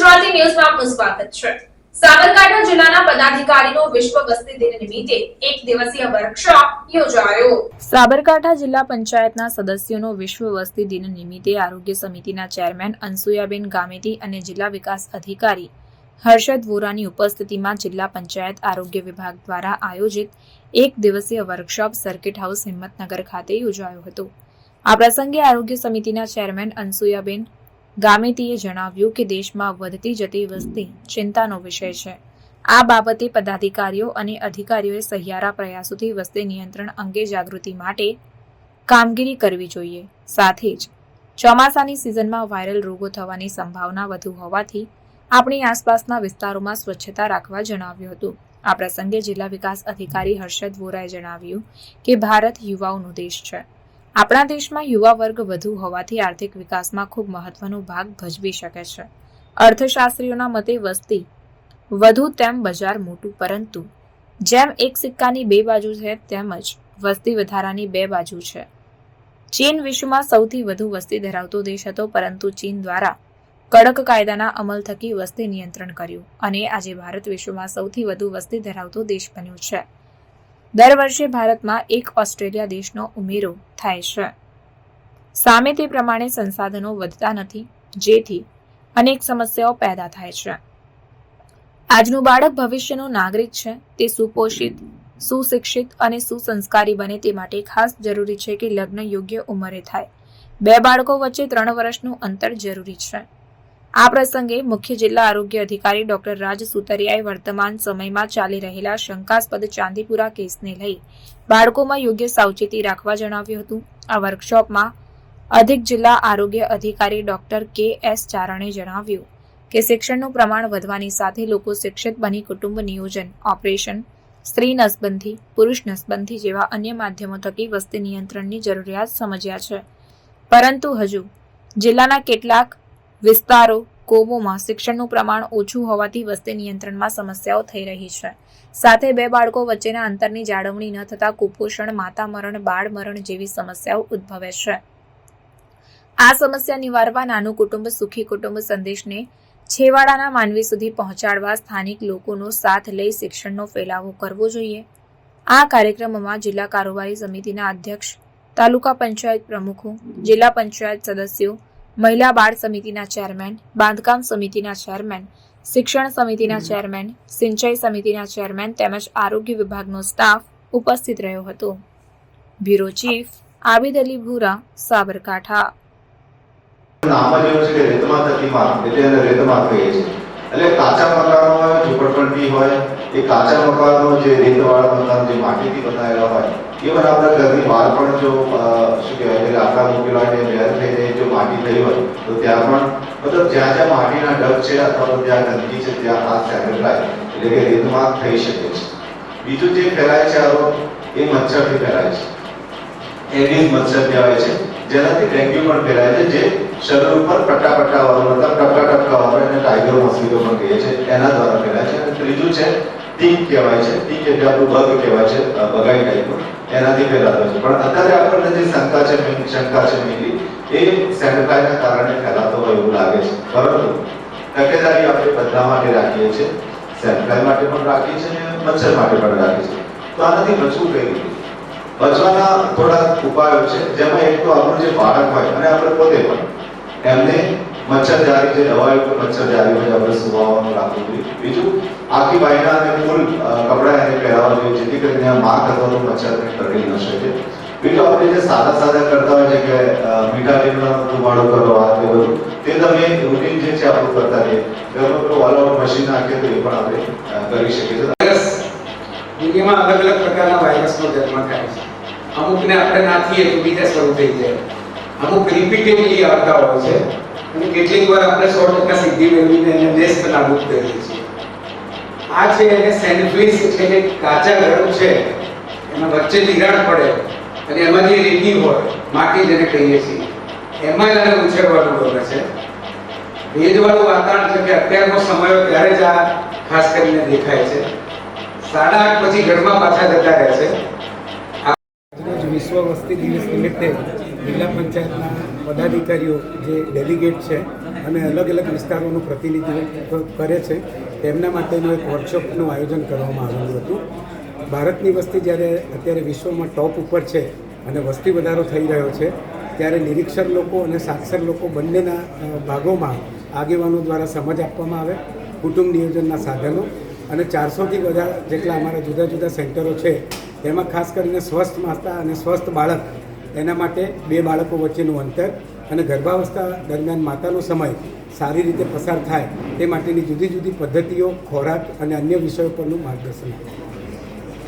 ગુજરાતી ન્યૂઝમાં આપનું સ્વાગત છે. સાબરકાંઠા જિલ્લાના પદાધિકારીનો વિશ્વ વસ્તી દિન નિમિત્તે એક દિવસીય વર્કશોપ યોજાયો. સાબરકાંઠા જિલ્લા પંચાયતના સદસ્યોનો વિશ્વ વસ્તી દિન નિમિત્તે આરોગ્ય સમિતિના ચેરમેન અનસુયાબેન ગામેતી અને જિલ્લા વિકાસ અધિકારી હર્ષદ વોરાની ઉપસ્થિતિમાં જિલ્લા પંચાયત આરોગ્ય વિભાગ દ્વારા આયોજિત એક દિવસીય વર્કશોપ સર્કિટ હાઉસ હિંમતનગર ખાતે યોજાયો હતો. આ પ્રસંગે આરોગ્ય સમિતિના ચેરમેન અનસુયાબેન ગામેતીએ જણાવ્યું કે દેશમાં વધતી જતી વસ્તી ચિંતાનો વિષય છે. આ બાબતે પદાધિકારીઓ અને અધિકારીઓએ સહિયારા પ્રયાસોથી વસ્તી નિયંત્રણ અંગે જાગૃતિ માટે કામગીરી કરવી જોઈએ. સાથે જ, ચોમાસાની સિઝનમાં વાયરલ રોગો થવાની સંભાવના વધુ હોવાથી આપણી આસપાસના વિસ્તારોમાં સ્વચ્છતા રાખવા જણાવ્યું હતું. આ પ્રસંગે જિલ્લા વિકાસ અધિકારી હર્ષદ વોરાએ જણાવ્યું કે ભારત યુવાઓનો દેશ છે. આપણા દેશમાં યુવા વર્ગ વધુ હોવાથી આર્થિક વિકાસમાં ખૂબ મહત્વનો ભાગ ભજવી શકે છે. અર્થશાસ્ત્રીઓના મતે વસ્તી વધુ તેમ બજાર મોટું, પરંતુ જેમ એક સિક્કાની બે બાજુ છે, તેમજ વસ્તી વધારાની બે બાજુ છે. ચીન વિશ્વમાં સૌથી વધુ વસ્તી ધરાવતો દેશ હતો, પરંતુ ચીન દ્વારા કડક કાયદાના અમલ થકી વસ્તી નિયંત્રણ કર્યું અને આજે ભારત વિશ્વમાં સૌથી વધુ વસ્તી ધરાવતો દેશ બન્યો છે. દર વર્ષે ભારતમાં એક ઓસ્ટ્રેલિયા દેશનો ઉમેરો થાય છે. સામે તે પ્રમાણે સંસાધનો વધતા નથી, જેથી અનેક સમસ્યાઓ પેદા થાય છે. આજનું બાળક ભવિષ્યનો નાગરિક છે, તે સુપોષિત, સુશિક્ષિત અને સુસંસ્કારી બને તે માટે ખાસ જરૂરી છે કે લગ્ન યોગ્ય ઉંમરે થાય. બે બાળકો વચ્ચે ત્રણ વર્ષનું અંતર જરૂરી છે. આ પ્રસંગે મુખ્ય જિલ્લા આરોગ્ય અધિકારી ડોક્ટર રાજ સુતરિયાએ વર્તમાન સમયમાં ચાલી રહેલા શંકાસ્પદ ચાંદીપુરા કેસને લઈ બાળકોમાં યોગ્ય સાવચેતી રાખવા જણાવ્યું હતું. આ વર્કશોપમાં અધિક જિલ્લા આરોગ્ય અધિકારી ડોક્ટર કે એસ ચારણે જણાવ્યું કે શિક્ષણનું પ્રમાણ વધવાની સાથે લોકો શિક્ષિત બની કુટુંબ નિયોજન, ઓપરેશન, સ્ત્રી નસબંધી, પુરુષ નસબંધી જેવા અન્ય માધ્યમો થકી વસ્તી નિયંત્રણની જરૂરિયાત સમજ્યા છે. પરંતુ હજુ જિલ્લાના કેટલાક વિસ્તારો કોમોમાં શિક્ષણનું પ્રમાણ ઓછું હોવાથી વસ્તી નિયંત્રણમાં સમસ્યાઓ થઈ રહી છે. સાથે બે બાળકો વચ્ચેના અંતરની જાળવણી ન થતા કુપોષણ માતા મરણ બાળ મરણ જેવી સમસ્યાઓ ઉદ્ભવે છે. આ સમસ્યા નિવારવા નાનું કુટુંબ, સુખી કુટુંબ સંદેશને છેવાડાના માનવી સુધી પહોંચાડવા સ્થાનિક લોકોનો સાથ લઈ શિક્ષણનો ફેલાવો કરવો જોઈએ. આ કાર્યક્રમમાં જિલ્લા કારોબારી સમિતિના અધ્યક્ષ, તાલુકા પંચાયત પ્રમુખો, જિલ્લા પંચાયત સદસ્યો મહિલા બાળ સમિતિના ચેરમેન બાંધકામ સમિતિના ચેરમેન શિક્ષણ સમિતિના ચેરમેન સિંચાઈ સમિતિના ચેરમેન તેમજ આરોગ્ય વિભાગનો સ્ટાફ ઉપસ્થિત રહ્યો હતો. બ્યુરો ચીફ આબિદ અલી ભૂરા સાબરકાંઠા. નામ જ એવું છે કે રેતમાં તકલીફ એટલે એને રેતમાત કહીએ છીએ. એટલે કાચા મકાનો હોય ઝૂંપડપટ્ટી હોય, એ કાચા મકાનો જે રેતવાળા મકાન, જે માટીથી બનાવેલા હોય, એ આપણા ઘરની બહાર પણ જો શું કહેવાય લાકડા મૂકેલા હોય વેર થઈને જો માટી થઈ હોય, તો ત્યાં પણ મતલબ જ્યાં જ્યાં માટીના ડગ છે અથવા તો જ્યાં ગંદકી છે, ત્યાં આ સેનેટાઈઝ એટલે કે રેતમાત થઈ શકે છે. બીજું જે ફેલાય છે આ એ મચ્છરથી ફેલાય છે. એડિસ મચ્છર કહેવાય છે. જેનાથી ડેન્ગ્યુ પણ ફેલાય છે, જે શરીર ઉપર પટ્ટા પટ્ટા વાળું મતલબ ટપકા ટાઈગર મોસ્કીટો પણ કહીએ છીએ. એના દ્વારા ફેલાય છે. અને ત્રીજું છે ટીક કહેવાય છે. ટીક એટલે આપણું બગ કહેવાય છે બગાઈ ટાઈપનું એનાથી ફેલાતો છે. પણ અત્યારે આપણને જે શંકા છે શંકા છે મેલી એ સેનેટાઈના કારણે ફેલાતો હોય એવું લાગે છે. પરંતુ તકેદારી આપણે બધા માટે રાખીએ છીએ. સેનેટાઈ માટે પણ રાખીએ છીએ અને મચ્છર માટે પણ રાખીએ છીએ. તો આનાથી બચવું કઈ રીતે? બચવાના થોડા ઉપાયો છે. જેમાં એક તો આપણું જે બાળક હોય, અને આપણે પોતે પણ, એમને મચ્છરજારી જે દવાઓ પર મચ્છરજારી હોય, આપણે સુવાવાનું રાખવું જોઈએ. બીજું, આખી બાયના અને ફૂલ કપડાં એને પહેરાવવા જોઈએ, જેથી કરીને આ અથવા તો મચ્છરને ન શકે. બીજું, આપણે જે સાદા સાદા કરતા હોય છે કે મીઠા લીમડાનો ધુમાડો તે બધું, તે તમે રૂટીન જે છે આપણું કરતા રહીએ. પેલું ઓલ આઉટ મશીન નાખીએ તો એ પણ આપણે કરી શકીએ છીએ. દુનિયામાં અલગ અલગ પ્રકારના વાયરસનો જન્મ થાય છે. અમુકને આપણે નાખીએ તો બીજા શરૂ થઈ જાય. અમુક રિપીટેડલી આવતા હોય છે. અને કેટલીક વાર આપણે સો ટકા સિદ્ધિ મેળવીને એને પર નાબૂદ કરીએ છીએ. આ છે એને સેન્ડવિચ એટલે કે કાચા ગરમ છે, એમાં વચ્ચે તિરાડ પડે અને એમાં જે રેતી હોય, માટી જેને કહીએ છીએ, એમાં એને ઉછેરવાનું ગમે છે. ભેજવાળું વાતાવરણ એટલે કે અત્યારનો સમય ત્યારે જ આ ખાસ કરીને દેખાય છે. સાડા આઠ પછી ઘરમાં પાછા જતા રહે છે. વિશ્વ વસ્તી દિવસ નિમિત્તે જિલ્લા પંચાયતના પદાધિકારીઓ જે ડેલિગેટ છે અને અલગ અલગ વિસ્તારોનું પ્રતિનિધિત્વ કરે છે, તેમના માટેનું એક વર્કશોપનું આયોજન કરવામાં આવેલું હતું. ભારતની વસ્તી જ્યારે અત્યારે વિશ્વમાં ટોપ ઉપર છે અને વસ્તી વધારો થઈ રહ્યો છે, ત્યારે નિરીક્ષર લોકો અને સાક્ષર લોકો બંનેના ભાગોમાં આગેવાનો દ્વારા સમજ આપવામાં આવે, કુટુંબ નિયોજનના સાધનો અને ચારસોથી વધારે જેટલા અમારા જુદા જુદા સેન્ટરો છે, તેમાં ખાસ કરીને સ્વસ્થ માતા અને સ્વસ્થ બાળક એના માટે બે બાળકો વચ્ચેનું અંતર અને ગર્ભાવસ્થા દરમિયાન માતાનો સમય સારી રીતે પસાર થાય તે માટેની જુદી જુદી પદ્ધતિઓ, ખોરાક અને અન્ય વિષયો પરનું માર્ગદર્શન